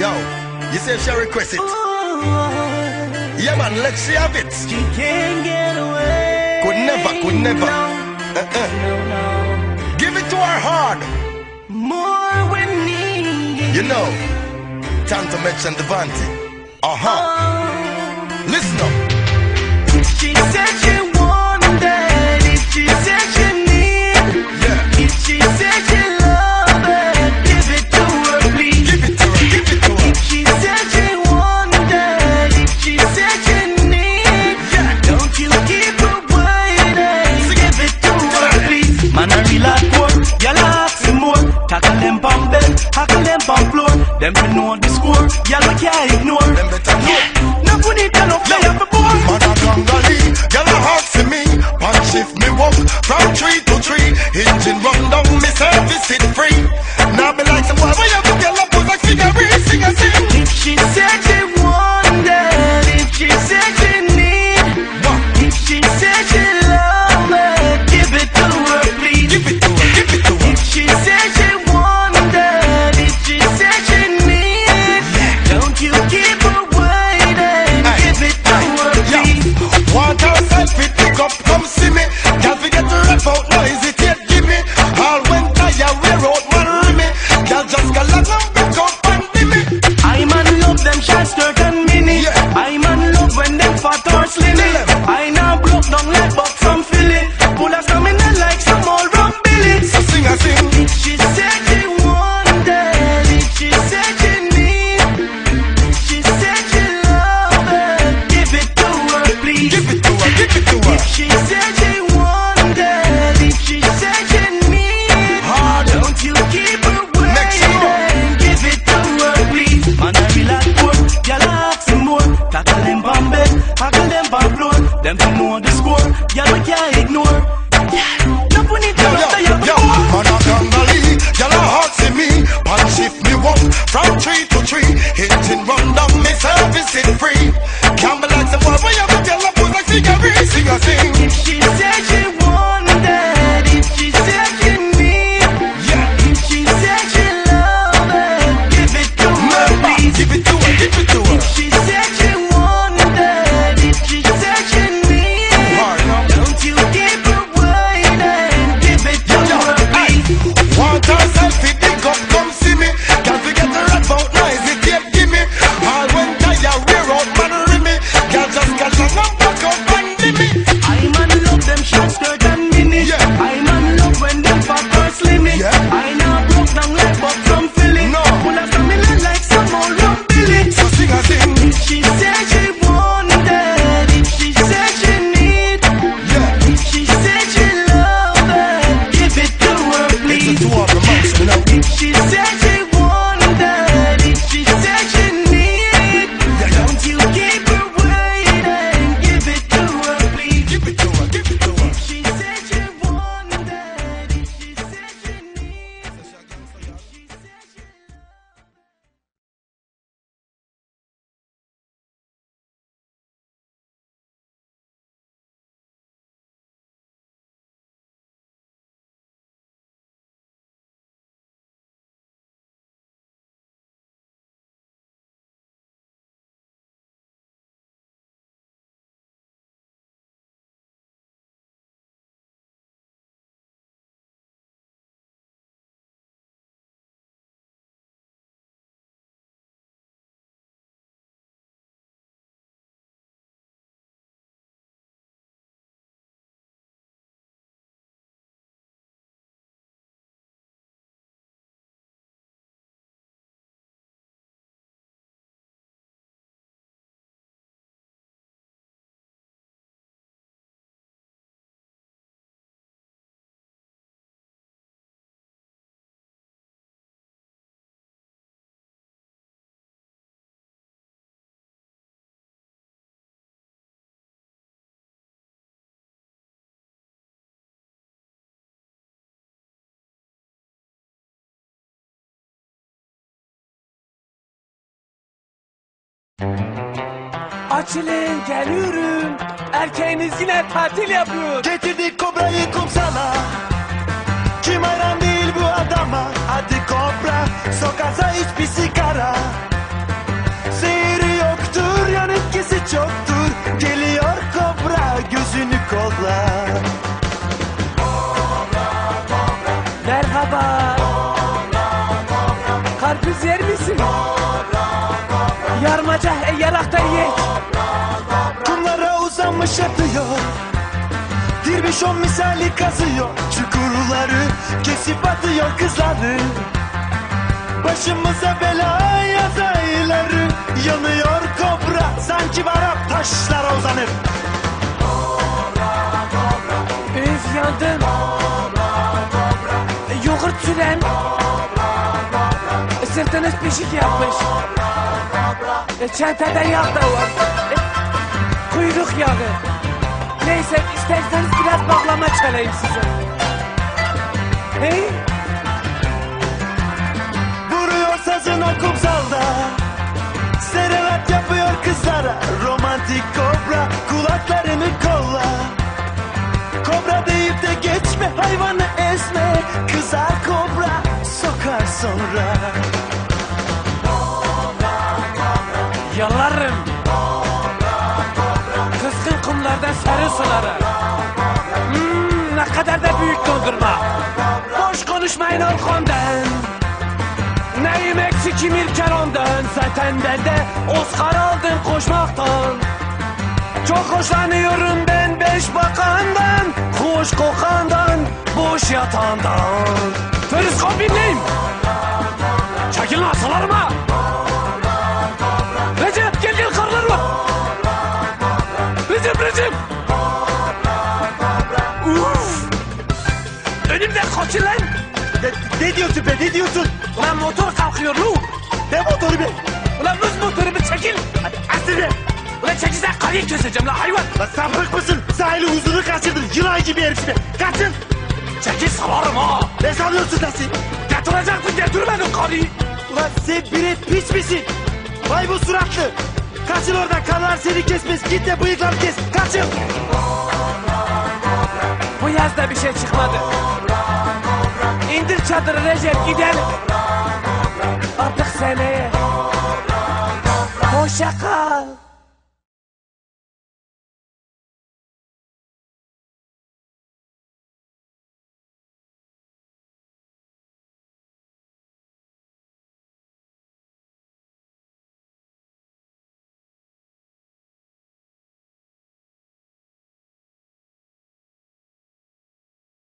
Yo, you say she request it. Yeah, man, let she have it. She can't get away. Could never, could never. No, uh-uh. no, no. Give it to her hard. More when need. You know, time to mention the vanity. Uh huh. Oh. Them to know the score, y'all can't ignore treat Tatile geliyorum. Erkeğiniz yine tatil yapıyor. Getirdik kobrayı kumsala. Kim hayran değil bu adama. Hadi kobra sokarsa iç bir sigara. Seyri yoktur yan etkisi çoktur. Geliyor kobra gözünü kolla. Kobra, kobra, Merhaba. Kobra, kobra, Karpuz yer misin? Kobra. Yarmaca yarakta ye. Kumlara uzanmış yatıyor Dirbişon misali kazıyor Çukurları kesip atıyor kızları Başımıza bela yazayları Yanıyor kobra sanki barap taşlara uzanır Üf yandım. Yoğurt süren. E, Sırtınız pişik yapmış. E, çantada yağ da var. E, kuyruk yağı. Neyse isterseniz biraz bağlama çalayım size. Hey? Vuruyor sazın o kumsalda Serenat yapıyor kızlara Romantik kobra kulaklarını kolla Kobra deyip de geçme hayvanı ezme Kızar kobra sokar sonra sulara. Hmm, ne kadar da büyük dondurma. Boş konuşmayın arkamdan. Neyim eksik İlker ondan. Zaten ben Oscar aldım koşmaktan. Çok hoşlanıyorum ben beş bakandan. Hoş kokandan, boş yatandan. Periskop dinleyin. Çekilin asalarıma. Kaçın lan. Ne, ne diyorsun be ne diyorsun? Ulan motor kalkıyor lu. Ne motoru be? Ulan hız motoru bir çekil. Aslı Ulan çekilsen kayık keseceğim lan hayvan. Lan sapık mısın? Sahili huzuru kaçırdın. Yılan gibi herif be. Kaçın. Çekil salarım ha. Ne sanıyorsun lan sen? Getirecektin getirmedin karıyı. Ulan sen bire piç misin? Vay bu suratlı. Kaçın oradan kanlar seni kesmez. Git de bıyıkları kes. Kaçın. Bu yaz da bir şey çıkmadı. Çadırı Recep gidelim. Artık seneye. Hoşça kal.